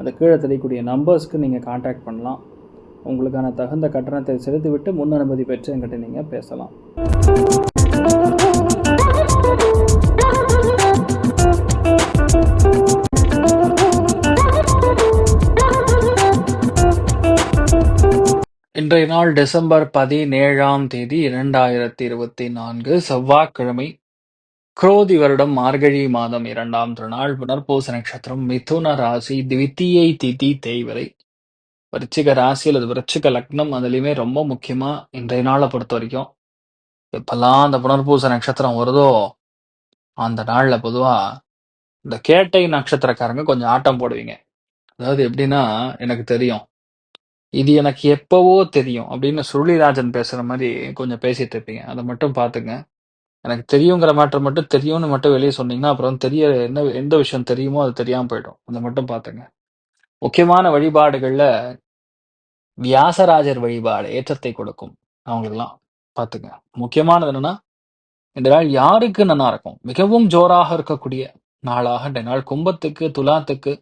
அந்த கீழே தெரியக்கூடிய நம்பர்ஸ்க்கு நீங்கள் காண்டாக்ட் பண்ணலாம். உங்களுக்கான தகுந்த கட்டணத்தை செலுத்திவிட்டு முன் அனுமதி பெற்று என்கிட்ட நீங்கள் பேசலாம். இன்றைய நாள் டிசம்பர் பதினேழாம் தேதி இரண்டாயிரத்தி இருபத்தி நான்கு செவ்வாய்க்கிழமை குரோதி வருடம் மார்கழி மாதம் இரண்டாம் திருநாள் புனர்பூச நட்சத்திரம் மிதுன ராசி திவித்தியை திதி தேய்வரை விருச்சிக ராசி அல்லது விருச்சிக லக்னம் அதுலேயுமே ரொம்ப முக்கியமா இன்றைய நாளை பொறுத்த வரைக்கும். எப்பெல்லாம் அந்த புனர்பூச நட்சத்திரம் வருதோ அந்த நாள்ல பொதுவா இந்த கேட்டை நட்சத்திரக்காரங்க கொஞ்சம் ஆட்டம் போடுவீங்க. அதாவது எப்படின்னா எனக்கு தெரியும். இது எனக்கு எப்பவோ தெரியும் அப்படின்னு சுருளிராஜன் பேசுற மாதிரி கொஞ்சம் பேசிட்டு இருப்பீங்க. அதை மட்டும் பாத்துங்க எனக்கு தெரியுங்கிற மேட்டர் மட்டும் தெரியும்னு மட்டும் வெளியே சொன்னீங்கன்னா அப்புறம் தெரிய என்ன எந்த விஷயம் தெரியுமோ அது தெரியாமல் போயிடும். அதை மட்டும் பார்த்துங்க முக்கியமான வழிபாடுகளில் வியாசராஜர் வழிபாடு ஏற்றத்தை கொடுக்கும். அவங்களுக்கெல்லாம் பார்த்துங்க முக்கியமானது என்னன்னா இந்த நாள் யாருக்கு நல்லா இருக்கும்? மிகவும் ஜோராக இருக்கக்கூடிய நாளாக இந்த நாள் கும்பத்துக்கு துலாத்துக்கு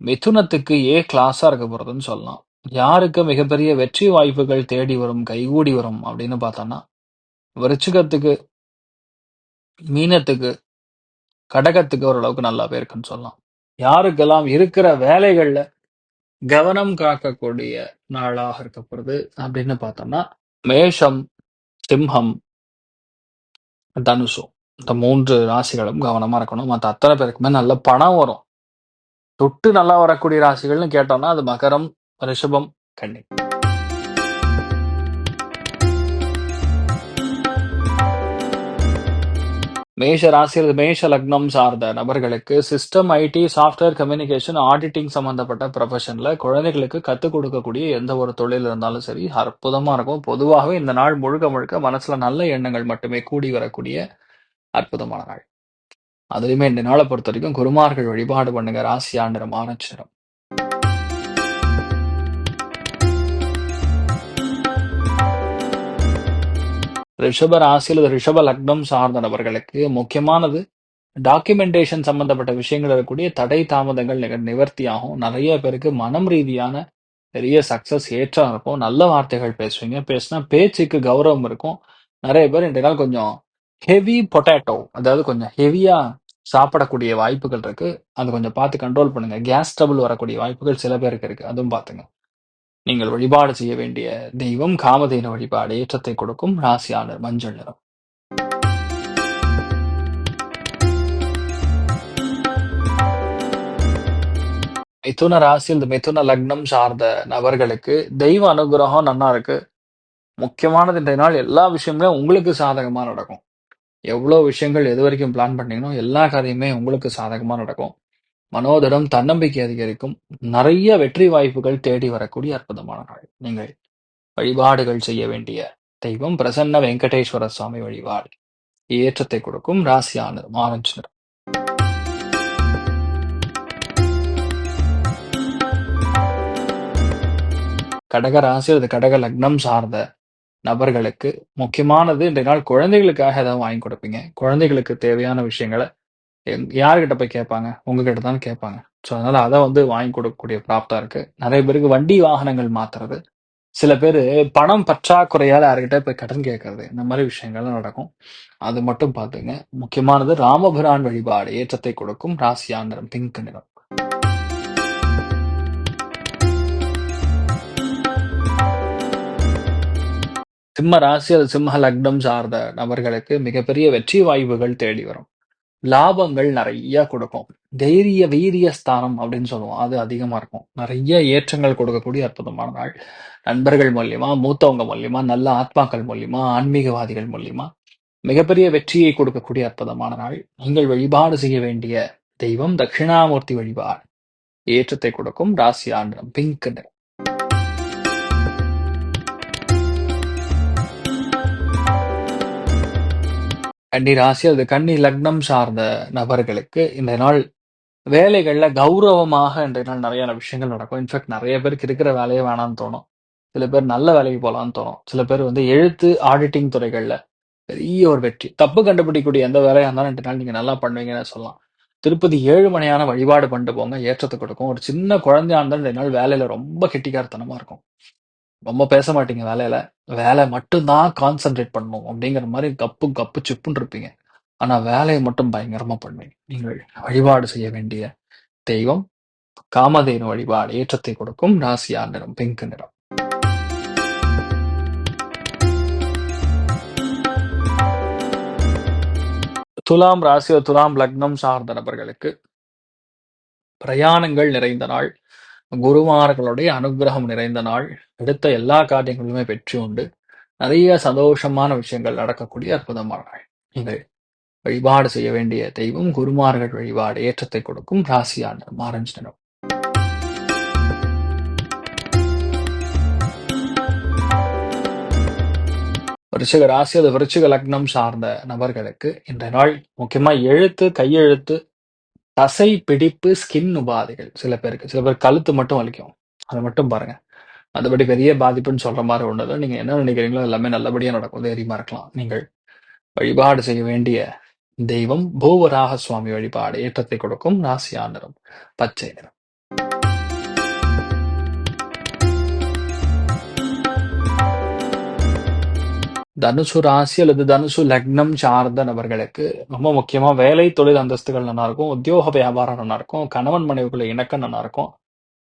மிதுனத்துக்கு ஏ கிளாஸா இருக்க போறதுன்னு சொல்லலாம். யாருக்கு மிகப்பெரிய வெற்றி வாய்ப்புகள் தேடி வரும் கைகூடி வரும் அப்படின்னு பார்த்தோம்னா விருச்சிகத்துக்கு மீனத்துக்கு கடகத்துக்கு ஓரளவுக்கு நல்லா போயிருக்குன்னு சொல்லலாம். யாருக்கெல்லாம் இருக்கிற வேலைகள்ல கவனம் காக்கக்கூடிய நாளாக இருக்க போறது அப்படின்னு பார்த்தோம்னா மேஷம் சிம்ஹம் தனுஷம் இந்த மூன்று ராசிகளும் கவனமா இருக்கணும். மற்ற அத்தனை பேருக்குமே நல்ல பணம் வரும். தொட்டு நல்லா வரக்கூடிய ராசிகள்னு கேட்டோம்னா அது மகரம் ரிஷபம் கன்னி. மேஷ ராசி அல்லது மேஷ லக்னம் சார்ந்த நபர்களுக்கு system IT software communication auditing சம்பந்தப்பட்ட ப்ரொஃபஷனில் குழந்தைகளுக்கு கற்றுக் கொடுக்கக்கூடிய எந்த ஒரு தொழில் இருந்தாலும் சரி அற்புதமாக இருக்கும். பொதுவாகவே இந்த நாள் முழுக்க முழுக்க மனசில் நல்ல எண்ணங்கள் மட்டுமே கூடி வரக்கூடிய அற்புதமான நாள். அதுலேயுமே இந்த நாளை பொறுத்த வரைக்கும் குருமார்கள் வழிபாடு பண்ணுங்க. ராசியா நிறம் ஆரஞ்சு நிறம். ரிஷப ராசி அல்லது ரிஷப லக்னம் சார்ந்த நபர்களுக்கு முக்கியமானது. டாக்குமெண்டேஷன் சம்பந்தப்பட்ட விஷயங்கள் இருக்கக்கூடிய தடை தாமதங்கள் நிக- நிவர்த்தி ஆகும் நிறைய பேருக்கு மனம் ரீதியான பெரிய சக்சஸ் ஏற்றம் இருக்கும். நல்ல வார்த்தைகள் பேசுவீங்க. பேசினா பேச்சுக்கு கௌரவம் இருக்கும். நிறைய பேர் இன்றைய நாள் கொஞ்சம் ஹெவி பொட்டேட்டோ அதாவது கொஞ்சம் ஹெவியா சாப்பிடக்கூடிய வாய்ப்புகள் இருக்கு. அது கொஞ்சம் பார்த்து கண்ட்ரோல் பண்ணுங்க. கேஸ் ட்ரபிள் வரக்கூடிய வாய்ப்புகள் சில பேருக்கு இருக்கு. அதுவும் பார்த்துங்க. நீங்கள் வழிபாடு செய்ய வேண்டிய தெய்வம் காமதேன வழிபாடு ஏற்றத்தை கொடுக்கும் ராசியாளர் மஞ்சள் நிறம். மிதுன ராசி இந்த மிதுன லக்னம் சார்ந்த நபர்களுக்கு தெய்வ அனுகிரகம் நன்னா இருக்கு. முக்கியமானது இன்றைய நாள் எல்லா விஷயமுமே உங்களுக்கு சாதகமாக நடக்கும். எவ்வளவு விஷயங்கள் எது வரைக்கும் பிளான் பண்ணீங்கன்னா எல்லா காரியமே உங்களுக்கு சாதகமாக நடக்கும். மனோதிடம் தன்னம்பிக்கை அதிகரிக்கும். நிறைய வெற்றி வாய்ப்புகள் தேடி வரக்கூடிய அற்புதமான நாள். நீங்கள் வழிபாடுகள் செய்ய வேண்டிய தெய்வம் பிரசன்ன வெங்கடேஸ்வர சுவாமி வழிபாடு. ஏற்றத்தை கொடுக்கும் ராசியான ஆரஞ்சு நிறம். கடக ராசி அல்லது கடக லக்னம் சார்ந்த நபர்களுக்கு முக்கியமானது இன்றைய நாள் குழந்தைகளுக்காக ஏதாவது வாங்கி கொடுப்பீங்க. குழந்தைகளுக்கு தேவையான விஷயங்களை யார்கிட்ட போய் கேட்பாங்க? உங்ககிட்ட தான் கேட்பாங்க. ஸோ அதனால அதை வந்து வாங்கி கொடுக்கக்கூடிய பிராப்தா இருக்கு. நிறைய பேருக்கு வண்டி வாகனங்கள் மாத்துறது. சில பேர் பணம் பற்றாக்குறையால் யார்கிட்ட போய் கடன் கேட்கறது. இந்த மாதிரி விஷயங்கள்லாம் நடக்கும். அது மட்டும் பார்த்துங்க. முக்கியமானது ராமபிரான் வழிபாடு. ஏற்றத்தை கொடுக்கும் ராசியா நிறம் பிங்க் நிறம். சிம்ம ராசி அது சிம்ம லக்னம் சார்ந்த நபர்களுக்கு மிகப்பெரிய வெற்றி வாய்ப்புகள் தேடி வரும். லாபங்கள் நிறைய கொடுக்கும். தைரிய வீரிய ஸ்தானம் அப்படின்னு சொல்லுவோம். அது அதிகமா இருக்கும். நிறைய ஏற்றங்கள் கொடுக்கக்கூடிய அற்புதமான நாள். நண்பர்கள் மூலியமா மூத்தவங்க மூலியமா நல்ல ஆத்மாக்கள் மூலியமா ஆன்மீகவாதிகள் மூலியமா மிகப்பெரிய வெற்றியை கொடுக்கக்கூடிய அற்புதமான நாள். நீங்கள் வழிபாடு செய்ய வேண்டிய தெய்வம் தட்சிணாமூர்த்தி வழிபாடு. ஏற்றத்தை கொடுக்கும் ராசி நிறம் பிங்க் நிறம் கன்னி ராசி அல்லது கன்னி லக்னம் சார்ந்த நபர்களுக்கு இந்த நாள் வேலைகளில் கௌரவமாக இன்றைய நாள் நிறைய விஷயங்கள் நடக்கும். இன்ஃபேக்ட் நிறைய பேருக்கு இருக்கிற வேலையே வேணாம்னு தோணும். சில பேர் நல்ல வேலைக்கு போகலான்னு தோணும். சில பேர் வந்து எழுத்து ஆடிட்டிங் துறைகளில் பெரிய ஒரு வெற்றி. தப்பு கண்டுபிடிக்கக்கூடிய எந்த வேலையாக இருந்தாலும் இன்றைய நாள் நீங்கள் நல்லா பண்ணுவீங்கன்னு சொல்லலாம். திருப்பதி ஏழு மணியான வழிபாடு பண்ணிட்டு போங்க. ஏற்றத்தை கொடுக்கும். ஒரு சின்ன குழந்தையா இருந்தாலும் இந்த நாள் வேலையில் ரொம்ப கெட்டிக்காரத்தனமாக இருக்கும். ரொம்ப பேச மாட்டீங்க வேலையில. வேலை மட்டும்தான் கான்சென்ட்ரேட் பண்ணணும் அப்படிங்கிற மாதிரி கப்பு கப்பு சிப்புன்னு இருப்பீங்க. ஆனா வேலையை மட்டும் பயங்கரமா பண்ணுவீங்க. நீங்கள் வழிபாடு செய்ய வேண்டிய தெய்வம் காமதேனு வழிபாடு ஏற்றத்தை கொடுக்கும் ராசியா நிறம் பிங்க் நிறம். துலாம் ராசியோ துலாம் லக்னம் சார்ந்த நபர்களுக்கு பிரயாணங்கள் நிறைந்த நாள். குருமார்களுடைய அனுகிரகம் நிறைந்த நாள் எடுத்த எல்லா காரியங்களுமே வெற்றி உண்டு. நிறைய சந்தோஷமான விஷயங்கள் நடக்கக்கூடிய அற்புதமான நாள். நீங்கள் வழிபாடு செய்ய வேண்டிய தெய்வம் குருமார்கள் வழிபாடு ஏற்றத்தை கொடுக்கும் ராசியான நிறம் நிறம். விருச்சிக ராசி அது விருச்சிக லக்னம் சார்ந்த நபர்களுக்கு இந்த நாள் முக்கியமா எழுத்து கையெழுத்து தசை பிடிப்பு ஸ்கின் உபாதைகள். சில பேருக்கு சில பேர் கழுத்து மட்டும் வலிக்கும். அதை மட்டும் பாருங்க. மற்றபடி பெரிய பாதிப்புன்னு சொல்ற மாதிரி ஒன்றும் நீங்க என்ன நினைக்கிறீங்களோ எல்லாமே நல்லபடியா நடக்கும். தைரியமா இருக்கலாம். நீங்கள் வழிபாடு செய்ய வேண்டிய தெய்வம் பூவராக சுவாமி வழிபாடு. ஏற்றத்தை கொடுக்கும். ராசியா நிறம் பச்சை நிறம். தனுசு ராசி அல்லது தனுசு லக்னம் சார்ந்த நபர்களுக்கு ரொம்ப முக்கியமா வேலை தொழில் அந்தஸ்துகள் நல்லா இருக்கும் உத்தியோக வியாபாரம் நல்லா இருக்கும் கணவன் மனைவிக்குள்ள இணக்கம் நல்லா இருக்கும்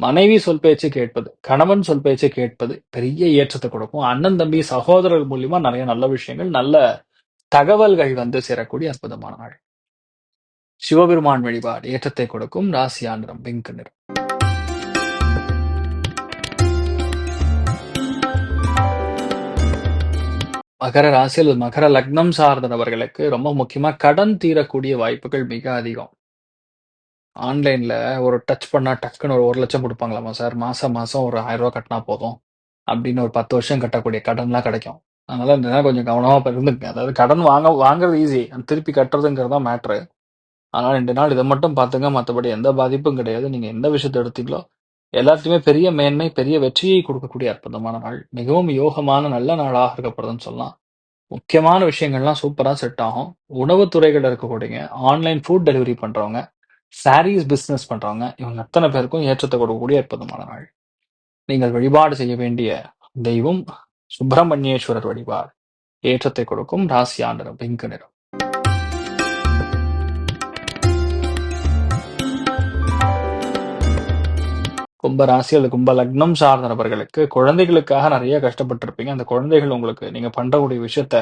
மனைவி சொல் பேச்சு கேட்பது கணவன் சொல் பேச்சு கேட்பது பெரிய ஏற்றத்தை கொடுக்கும். அண்ணன் தம்பி சகோதரர்கள் மூலியமா நிறைய நல்ல விஷயங்கள் நல்ல தகவல்கள் வந்து சேரக்கூடிய அற்புதமான நாள். சிவபெருமான் வழிபாடு ஏற்றத்தை கொடுக்கும். ராசியா நிறம் பிங்க் நிறம். மகர ராசி அல்லது மகர லக்னம் சார்ந்த நபர்களுக்கு ரொம்ப முக்கியமாக கடன் தீரக்கூடிய வாய்ப்புகள் மிக அதிகம். ஆன்லைனில் ஒரு டச் பண்ணால் டக்குன்னு ஒரு ஒரு லட்சம் கொடுப்பாங்களாமா சார்? மாதம் மாதம் ஒரு ஆயிரம் கட்டினா போதும். அப்படின்னு ஒரு பத்து வருஷம் கட்டக்கூடிய கடன்லாம் கிடைக்கும். அதனால இந்த கொஞ்சம் கவனமாக இருந்துங்க அதாவது கடன் வாங்க வாங்குறது ஈஸி திருப்பி கட்டுறதுங்கிறது தான் மேட்ரு ஆனால் ரெண்டு நாள் இதை மட்டும் பார்த்துங்க. மற்றபடி எந்த பாதிப்பும் கிடையாது. நீங்கள் எந்த விஷயத்தை எடுத்தீங்களோ எல்லாத்தையுமே பெரிய மேன்மை பெரிய வெற்றியை கொடுக்கக்கூடிய அற்புதமான நாள். மிகவும் யோகமான நல்ல நாளாக இருக்கப்படுதுன்னு சொல்லலாம். முக்கியமான விஷயங்கள்லாம் சூப்பராக செட் ஆகும். உணவு துறைகள் இருக்கக்கூடிய ஆன்லைன் ஃபுட் டெலிவரி பண்றவங்க சாரீஸ் பிஸ்னஸ் பண்றவங்க இவங்க அத்தனை பேருக்கும் ஏற்றத்தை கொடுக்கக்கூடிய அற்புதமான நாள். நீங்கள் வழிபாடு செய்ய வேண்டிய தெய்வம் சுப்பிரமணியேஸ்வரர் வழிபாடு. ஏற்றத்தை கொடுக்கும் ராசி ஆண்டரம் பிங்க் நிறம். கும்ப ராசி அல்லது கும்ப லக்னம் சார்ந்த நபர்களுக்கு குழந்தைகளுக்காக நிறைய கஷ்டப்பட்டிருப்பீங்க. அந்த குழந்தைகள் உங்களுக்கு நீங்க பண்றக்கூடிய விஷயத்த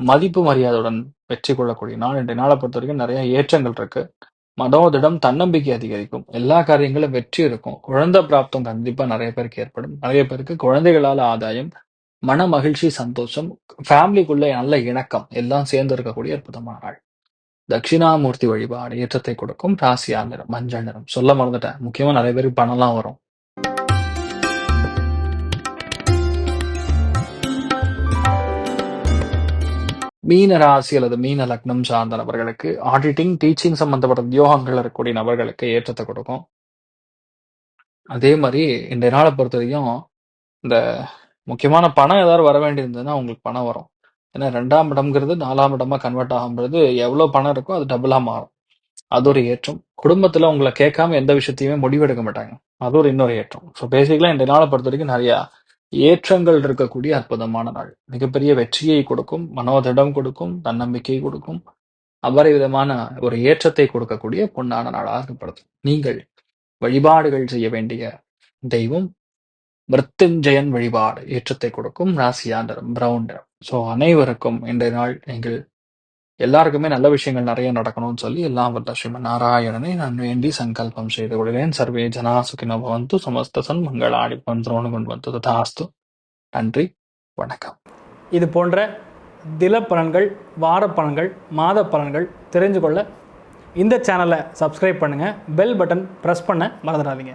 மதிப்பு மரியாதையுடன் வெற்றி கொள்ளக்கூடிய நாள் இன்றைய நாளை பொறுத்த வரைக்கும் நிறைய ஏற்றங்கள் இருக்கு. மனோதிடம் தன்னம்பிக்கை அதிகரிக்கும். எல்லா காரியங்களும் வெற்றி இருக்கும். குழந்தை பிராப்தம் கண்டிப்பா நிறைய பேருக்கு ஏற்படும். நிறைய பேருக்கு குழந்தைகளால் ஆதாயம் மன மகிழ்ச்சி சந்தோஷம் ஃபேமிலிக்குள்ள நல்ல இணக்கம் எல்லாம் சேர்ந்து இருக்கக்கூடிய அற்புதமான நாள். தட்சிணாமூர்த்தி வழிபாடு ஏற்றத்தை கொடுக்கும் ராசியா நிறம் மஞ்சள் நிறம். சொல்ல மறந்துட்டேன். முக்கியமா நிறைய பேருக்கு பணம்லாம் வரும். மீன ராசி அல்லது மீன லக்னம் சார்ந்த நபர்களுக்கு ஆடிட்டிங் டீச்சிங் சம்பந்தப்பட்ட உத்தியோகங்கள் இருக்கக்கூடிய நபர்களுக்கு ஏற்றத்தை கொடுக்கும். அதே மாதிரி இந்த நாளை பொறுத்த வரைக்கும் இந்த முக்கியமான பணம் ஏதாவது வர வேண்டியிருந்ததுன்னா உங்களுக்கு பணம் வரும். ஏன்னா ரெண்டாம் இடம்ங்கிறது நாலாம் இடமா கன்வெர்ட் ஆகும்போது எவ்வளோ பணம் இருக்கோ அது டபுளா மாறும். அது ஒரு ஏற்றம். குடும்பத்துல உங்களை கேட்காம எந்த விஷயத்தையுமே முடிவெடுக்க மாட்டாங்க. அது ஒரு இன்னொரு ஏற்றம். ஸோ பேசிக்கலாம் இந்த நாளை பொறுத்த வரைக்கும் நிறைய ஏற்றங்கள் இருக்கக்கூடிய அற்புதமான நாள். மிகப்பெரிய வெற்றியை கொடுக்கும் மனோதிடம் கொடுக்கும் தன்னம்பிக்கை கொடுக்கும் அபரிவிதமான ஒரு ஏற்றத்தை கொடுக்கக்கூடிய பொன்னான நாளாக இருக்கப்படுது நீங்கள் வழிபாடுகள் செய்ய வேண்டிய தெய்வம் மிருத்யுஞ்சயன் வழிபாடு ஏற்றத்தை கொடுக்கும் ராசியா நிறம் பிரவுன் நிறம் ஸோ அனைவருக்கும் இன்றைய நாள் நீங்கள் எல்லாருக்குமே நல்ல விஷயங்கள் நிறைய நடக்கணும்னு சொல்லி எல்லாம் வல்ல ஸ்ரீமன் நாராயணனை நான் வேண்டி சங்கல்பம் செய்து கொள்கிறேன். சர்வே ஜனா சுகினோ பவந்து சமஸ்த சன் மங்களாடி பந்திரோனு கொண்டு வந்து ததாஸ்து. நன்றி வணக்கம். இது போன்ற தில பலன்கள் வார பலன்கள் மாத பலன்கள் தெரிஞ்சு கொள்ள இந்த சேனலை சப்ஸ்கிரைப் பண்ணுங்கள் பெல் பட்டன் ப்ரெஸ் பண்ண மறந்துடாதீங்க.